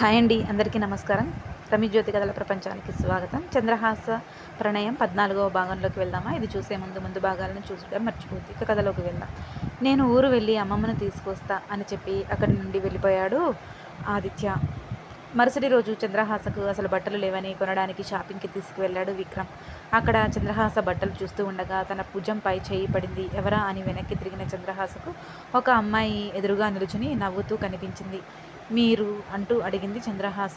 Hi అండి అందరికీ నమస్కారం. రమి జ్యోతి కథల ప్రపంచానికి స్వాగతం. చంద్రహాస ప్రణయం పద్నాలుగవ భాగంలోకి వెళ్దామా? ఇది చూసే ముందు ముందు భాగాలను చూసడం మర్చిపోద్ది. ఇక కథలోకి వెళ్దాం. నేను ఊరు వెళ్ళి అమ్మమ్మను తీసుకొస్తా అని చెప్పి అక్కడి నుండి వెళ్ళిపోయాడు ఆదిత్య. మరుసటి రోజు చంద్రహాసకు అసలు బట్టలు లేవని కొనడానికి షాపింగ్కి తీసుకువెళ్ళాడు విక్రమ్. అక్కడ చంద్రహాస బట్టలు చూస్తూ ఉండగా తన భుజంపై చేయి పడింది. ఎవరా అని వెనక్కి తిరిగిన చంద్రహాసకు ఒక అమ్మాయి ఎదురుగా నిలుచుని నవ్వుతూ కనిపించింది. మీరు అంటూ అడిగింది చంద్రహాస.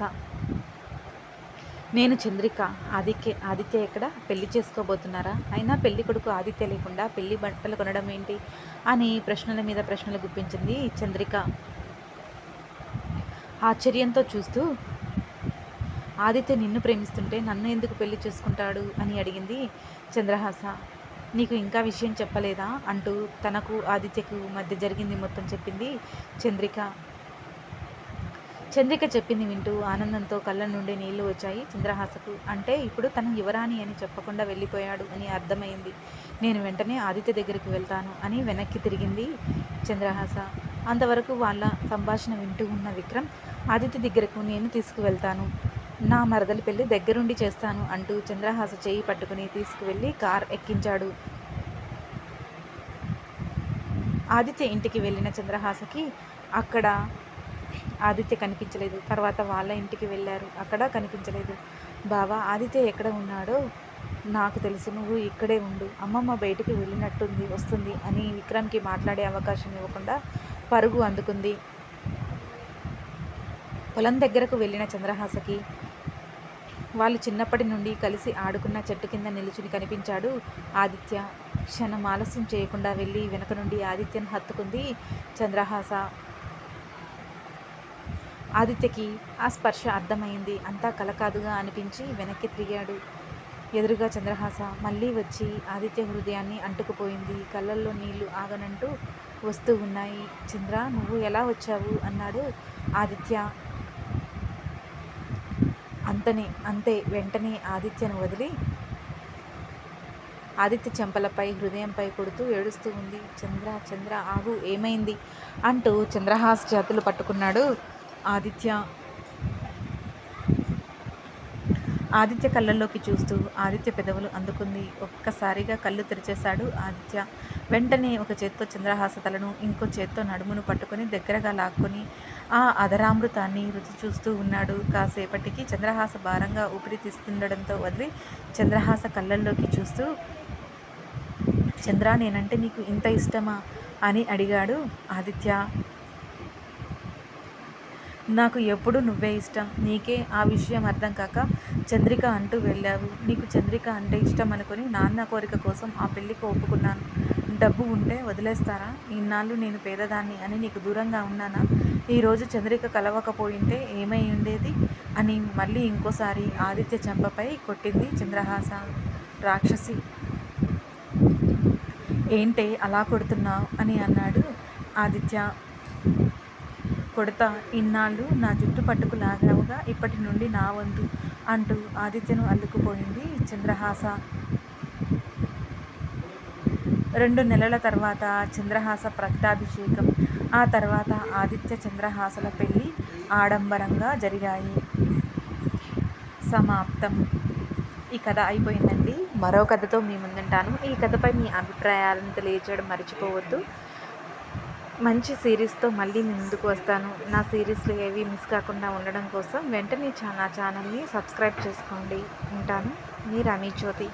నేను చంద్రిక ఆదిత్య ఆదిత్య ఎక్కడ? పెళ్ళి చేసుకోబోతున్నారా? అయినా పెళ్ళి కొడుకు ఆదిత్య లేకుండా పెళ్ళి బట్టలు కొనడం ఏంటి? అని ప్రశ్నల మీద ప్రశ్నలు గుప్పించింది చంద్రిక. ఆశ్చర్యంతో చూస్తూ ఆదిత్య నిన్ను ప్రేమిస్తుంటే నన్ను ఎందుకు పెళ్ళి చేసుకుంటాడు? అని అడిగింది చంద్రహాస. నీకు ఇంకా విషయం చెప్పలేదా? అంటూ తనకు ఆదిత్యకు మధ్య జరిగింది మొత్తం చెప్పింది చంద్రిక. చంద్రిక చెప్పింది వింటూ ఆనందంతో కళ్ళ నుండి నీళ్ళు వచ్చాయి. చంద్రహాసకు అంటే ఇప్పుడు తను యువరాణి అని చెప్పకుండా వెళ్ళిపోయాడు అని అర్థమైంది. నేను వెంటనే ఆదిత్య దగ్గరికి వెళ్తాను అని వెనక్కి తిరిగింది చంద్రహాస. అంతవరకు వాళ్ళ సంభాషణ వింటూ ఉన్న విక్రమ్ ఆదిత్య దగ్గరకు నేను తీసుకువెళ్తాను. నా మరదలి పెళ్ళి దగ్గరుండి చేస్తాను అంటూ చంద్రహాస చేయి పట్టుకుని తీసుకువెళ్ళి కార్ ఎక్కించాడు. ఆదిత్య ఇంటికి వెళ్ళిన చంద్రహాసకి అక్కడ ఆదిత్య కనిపించలేదు. తర్వాత వాళ్ళ ఇంటికి వెళ్ళారు. అక్కడ కనిపించలేదు. బావా ఆదిత్య ఎక్కడ ఉన్నాడో నాకు తెలుసు. నువ్వు ఇక్కడే ఉండు. అమ్మమ్మ బయటికి వెళ్ళినట్టుంది వస్తుంది అని విక్రమ్కి మాట్లాడే అవకాశం ఇవ్వకుండా పరుగు అందుకుంది. పొలం దగ్గరకు వెళ్ళిన చంద్రహాసకి వాళ్ళు చిన్నప్పటి నుండి కలిసి ఆడుకున్న చెట్టు కింద నిలుచుని కనిపించాడు ఆదిత్య. క్షణం ఆలస్యం చేయకుండా వెళ్ళి వెనక నుండి ఆదిత్యను హత్తుకుంది చంద్రహాస. ఆదిత్యకి ఆ స్పర్శ అర్థమైంది. అంతా కలకాదుగా అనిపించి వెనక్కి తిరిగాడు. ఎదురుగా చంద్రహాస మళ్ళీ వచ్చి ఆదిత్య హృదయాన్ని అంటుకుపోయింది. కళ్ళల్లో నీళ్ళు ఆగనంటూ వస్తూ ఉన్నాయి. చంద్ర నువ్వు ఎలా వచ్చావు? అన్నాడు ఆదిత్య. అంతనే అంతే. వెంటనే ఆదిత్యను వదిలి ఆదిత్య చెంపలపై హృదయంపై కొడుతూ ఏడుస్తూ ఉంది. చంద్ర చంద్ర ఆగు ఏమైంది? అంటూ చంద్రహాస్ చేతులు పట్టుకున్నాడు. ఆదిత్య. ఆదిత్య కళ్ళల్లోకి చూస్తూ ఆదిత్య పెదవులు అందుకుంది. ఒక్కసారిగా కళ్ళు తెరిచేశాడు ఆదిత్య. వెంటనే ఒక చేత్తో చంద్రహాస తలను ఇంకో చేత్తో నడుమును పట్టుకొని దగ్గరగా లాక్కొని ఆ అధరామృతాన్ని రుచి చూస్తూ ఉన్నాడు. కాసేపటికి చంద్రహాస భారంగా ఊపిరి తీస్తుండడంతో వదిలి చంద్రహాస కళ్ళల్లోకి చూస్తూ చంద్ర నేనంటే నీకు ఇంత ఇష్టమా? అని అడిగాడు ఆదిత్య. నాకు ఎప్పుడు నువ్వే ఇష్టం. నీకే ఆ విషయం అర్థం కాక చంద్రిక అంటూ వెళ్ళావు. నీకు చంద్రిక అంటే ఇష్టం అనుకుని నాన్న కోరిక కోసం ఆ పెళ్ళికి ఒప్పుకున్నాను. డబ్బు ఉంటే వదిలేస్తారా? ఇన్నాళ్ళు నేను పేదదాన్ని అని నీకు దూరంగా ఉన్నానా? ఈరోజు చంద్రిక కలవకపోయింటే ఏమై ఉండేది? అని మళ్ళీ ఇంకోసారి ఆదిత్య చెంపపై కొట్టింది చంద్రహాస. రాక్షసి! ఏంటే అలా కొడుతున్నావు? అని అన్నాడు ఆదిత్య. కొడతా ఇన్నాళ్ళు నా జుట్టు పట్టుకు లాగావుగా ఇప్పటి నుండి నా వంతు అంటూ ఆదిత్యను అల్లుకుపోయింది చంద్రహాస. రెండు నెలల తర్వాత చంద్రహాస ప్రక్తాభిషేకం ఆ తర్వాత ఆదిత్య చంద్రహాసల పెళ్ళి ఆడంబరంగా జరిగాయి. సమాప్తం. ఈ కథ అయిపోయిందండి. మరో కథతో మీ ముందుంటాను. ఈ కథపై మీ అభిప్రాయాలను తెలియజేయడం మర్చిపోవద్దు. మంచి సిరీస్తో మళ్ళీ నేను ముందుకు వస్తాను. నా సిరీస్లు ఏవి మిస్ కాకుండా ఉండడం కోసం వెంటనే నా ఛానల్ని సబ్స్క్రైబ్ చేసుకోండి. ఉంటాను. మీ రమీ జ్యోతి.